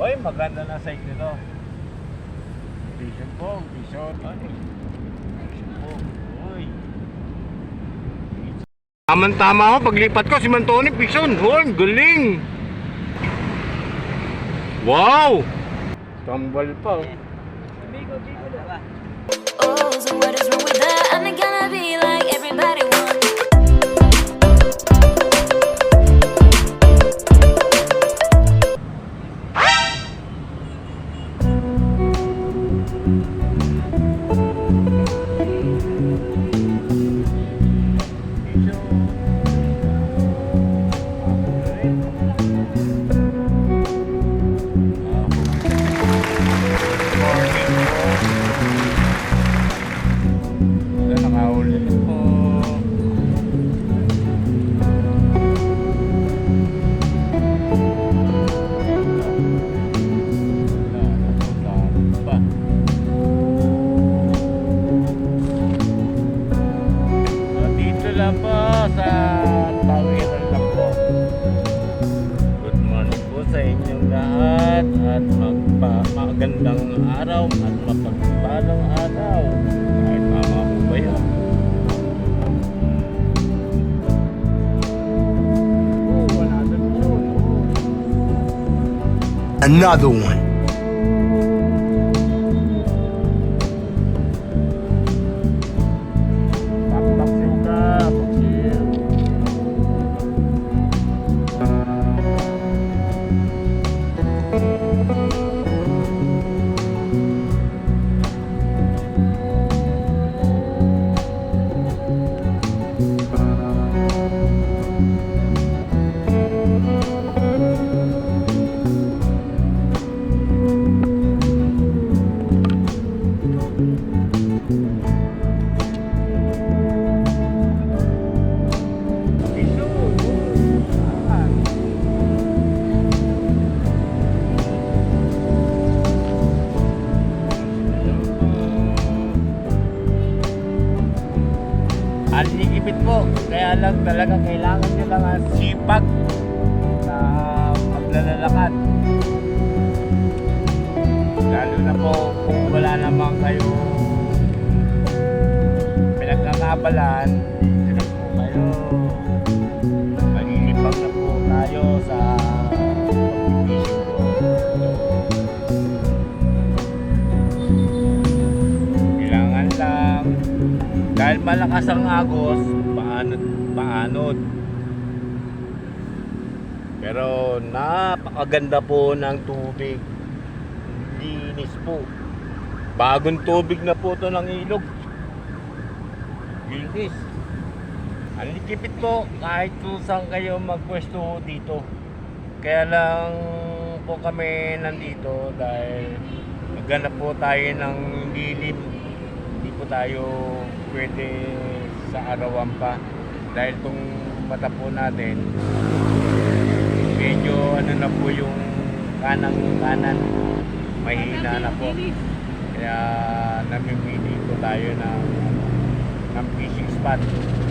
Oy, maganda na site nito. Vision po, vision. Ay, vision po. Uy. Tama-tama ako, paglipat ko si Mantoni, vision. Hoy, galing. Wow! Tambal pa. Oh, Another one. Alikipit po. Kaya lang talaga kailangan nyo lang ang sipag na maglalakad. Lalo na po kung wala naman kayo pinagkakabalan, dahil malakas ang agos, paanod, paanod. Pero napakaganda po ng tubig. Linis po. Bagong tubig na po to ng ilog. Linis. Ang likipit po kahit saan kayo magpwesto dito. Kaya lang po kami nandito dahil maghanap po tayo ng lilim hindi po tayo pwede sa arawan pa. Dahil itong mata po natin medyo ano na po yung kanang kanan. Mahina na po. Kaya namimili po tayo ng ng fishing spot.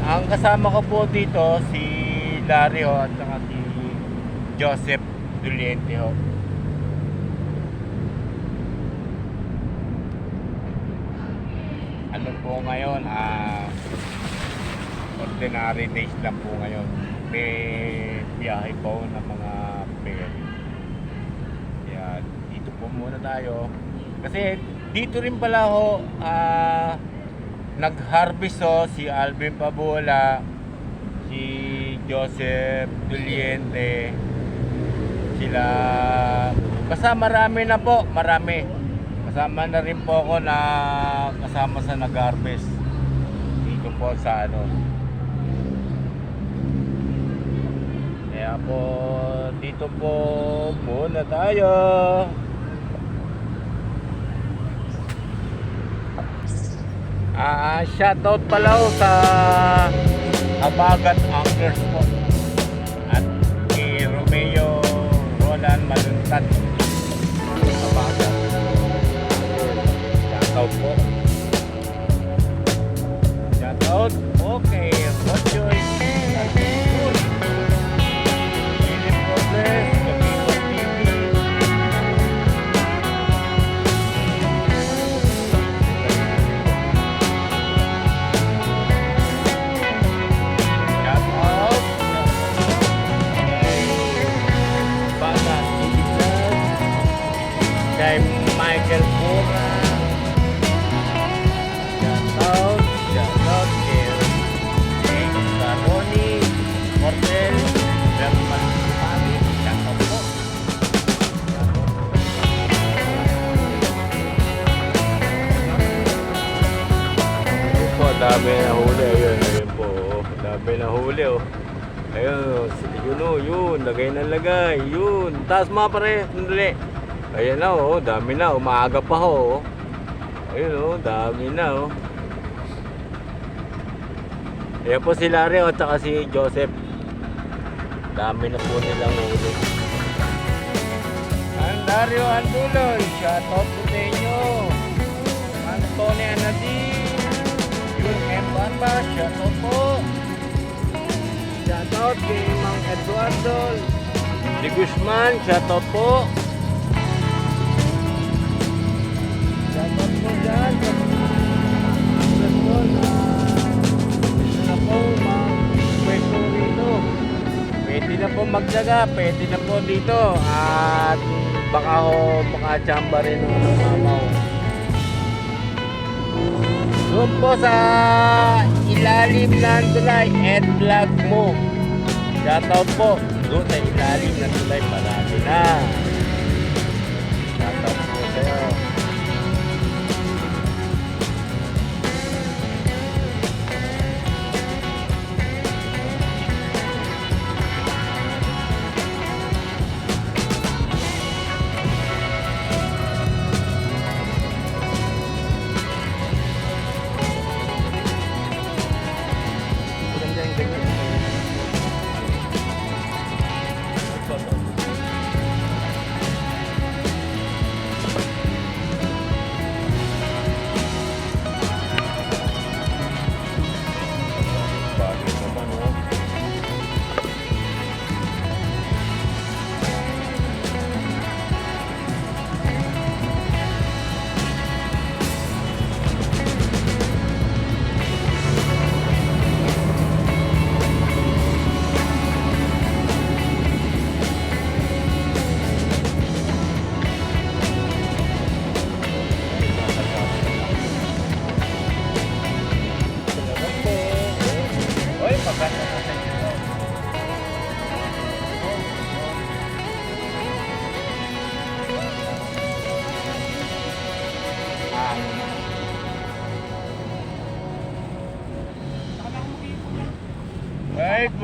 Ang kasama ko po dito si ho at saka si Joseph Duliente ho ano po ngayon, ah, ordinary days lang po ngayon. May biyahe po ng mga ferry. Kaya dito po muna tayo. Kasi dito rin pala ho, ah, nag-harvest ho si Alvin Pabola, si Joseph Duliente, sila, basta marami na po, marami. Kasama na rin po ako na kasama sa nag-harvest dito po sa ano. Kaya po dito po muna tayo. Ah, shoutout pala sa Habagat Anglers po. At kay Romeo Roland Maluntat. Shoutout po kay Roger dami na huli. Ayun, ayun po. oh. Dami na huli, oh. Ayun, oh. yun, oh, yun. Lagay na lagay. Yun. Taas mga pare. Sandali. Ayan na, oh. Dami na. Umaga pa, ho. oh. Ayun, oh. Dami na, oh. Ayan po si Larry, oh. Tsaka si Joseph. Dami na po nilang huli. Ang Dario Antuloy, shoutout po shoutout po. Shoutout kay Mang Eduardo, Di Guzman, shoutout po. Shoutout po dyan mga Guzman na po, mga pwesto rito. Pwede na po magdaga, pwede na po dito. At baka ho makachamba rin ng mamaw. Doon po sa ilalim ng tulay, Ed Vlog mo. Shoutout po. Doon sa ilalim ng tulay, marami na.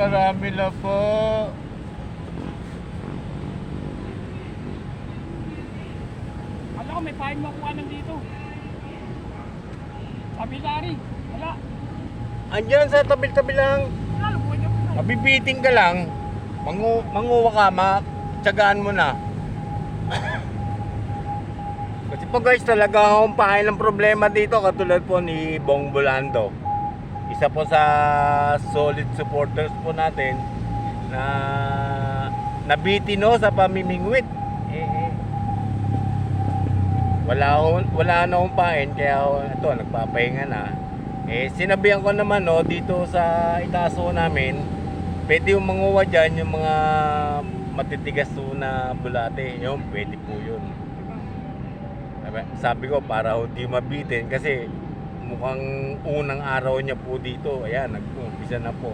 Marami na po. Wala ko, may pahin makuha nandito. Sabi Larry, wala. Andyan sa tabi-tabi lang. Wala, ka lang. Mangu manguha ka, matyagaan mo na. Kasi po guys, talaga akong pahay ng problema dito katulad po ni Bong Bolando. Isa po sa solid supporters po natin na nabitino sa pamimingwit. Eh, eh. Wala, akong- wala na akong pahin kaya ito, nagpapahinga na. Eh, sinabihan ko naman no, dito sa itaso namin, pwede yung manguha dyan, yung mga matitigas po na bulate. Yun, pwede po yun. Sabi ko, para hindi mabitin kasi mukhang unang araw niya po dito. Ayan, nag-umpisa na po.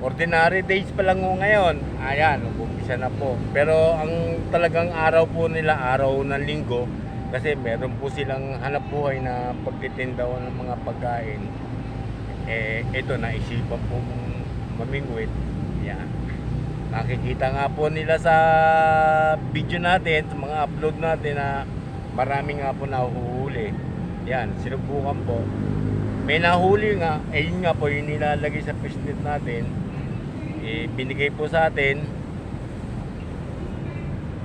Ordinary days pa lang ho ngayon. Ayan, nag-umpisa na po. Pero ang talagang araw po nila, araw ng linggo, kasi meron po silang hanap buhay na pagtitinda ng mga pagkain. Eh, ito, naisipan po mamingwit. Yan. Nakikita nga po nila sa video natin, sa mga upload natin na marami nga po nahuhuli. Yan, sinubukan po. May nahuli nga, eh yun nga po yung nilalagay sa fishnet natin. Eh, binigay po sa atin.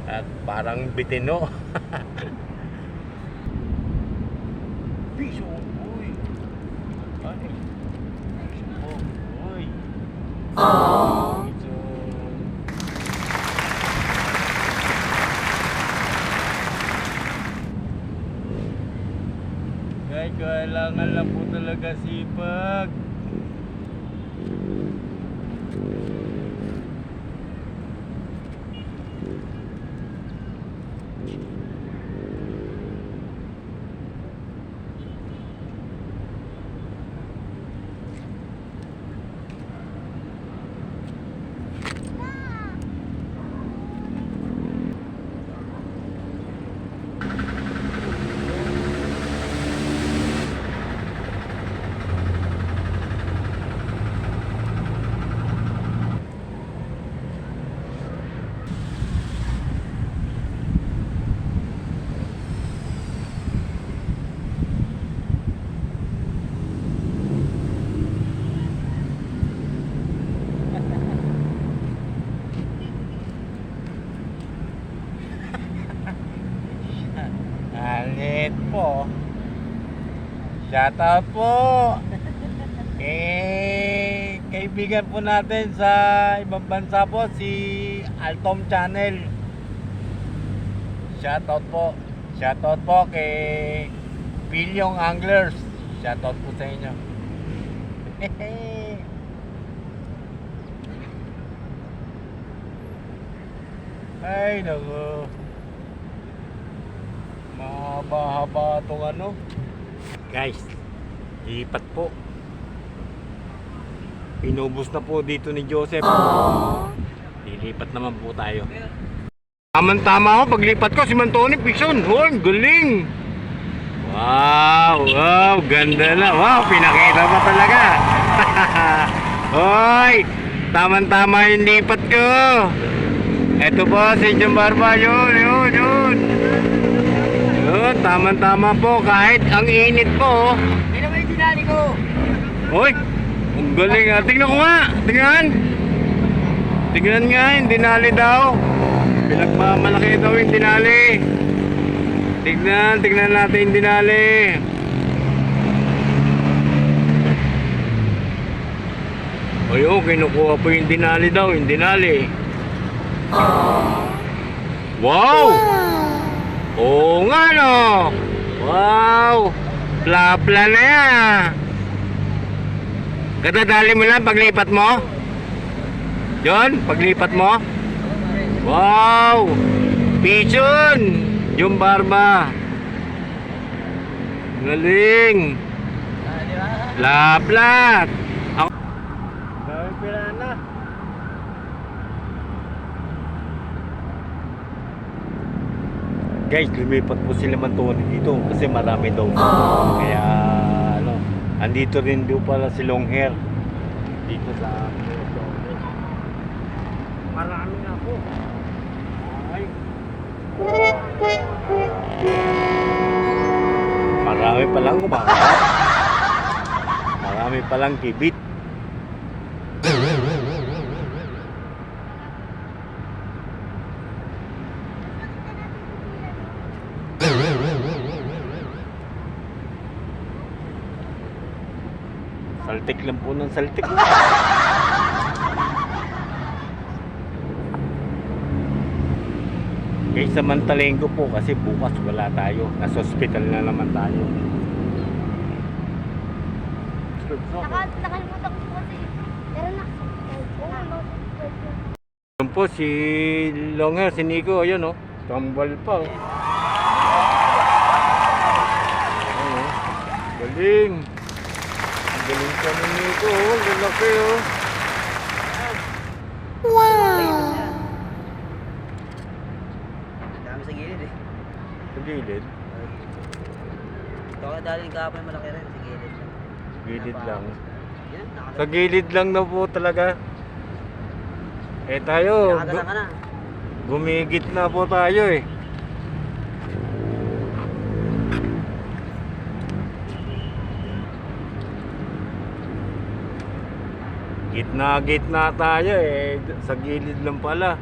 At parang bitino. Piso, uy. Ano? Piso po, uy. Piso. Guys, kailangan lang po talaga sipag. Ito po. Shoutout po. Eh, kaibigan po natin sa ibang bansa po, si Altom Channel. Shoutout po. Shoutout po kay Pilyong Anglers. Shoutout po sa inyo. Ay, naku. Mahaba-haba itong ano. Guys, lipat po. Pinubos na po dito ni Joseph. Lilipat naman po tayo. Tama-tama ako, paglipat ko si Mantoni Pison. Hoy, galing! Wow, wow, ganda na. Wow, pinakita pa talaga. Hoy, tama-tama yung lipat ko. Ito po si John Barba, yun, yun, yun. Yun, tama-tama po, kahit ang init po. Hindi naman yung dinali ko. Hoy, ang galing ah. Tingnan ko nga, tingnan. Tingnan nga, yung dinali daw. Pinagmamalaki daw yung dinali. Tignan, tignan natin yung dinali. Ay, oh, kinukuha po yung dinali daw, yung dinali. Wow! Oo nga no! Wow! Plapla na yan! Kadadali mo lang paglipat mo? Yon, paglipat mo? Wow! Pigeon! Yung barba. Galing! Laplat! Ako... Dami pirana. Guys, lumipat po sila Mantoni dito kasi marami daw. Kaya ano, andito rin daw pala si long hair dito sa Marami na po. Ay. Marami palang kumakakat. Marami palang kibit. Saltik lang po ng saltik. Guys, samantalin ko po kasi bukas wala tayo. Nasa hospital na naman tayo. Naka, nakalimutan ko kasi. Pero no. Yun po si Longhair, si Nico, ayun oh. Tambal pa oh. Ayun, oh. Galing. Galing pa ni Nico oh. Lalaki oh. Dami sa gilid eh. Sa gilid. Ito ka dali kahapon malaki rin sa gilid lang. Gilid lang. Yan, Sa gilid lang na po talaga. Eh tayo, Nakadala gu- ka na. gumigit na po tayo eh. Gitna gitna tayo eh. Sa gilid lang pala.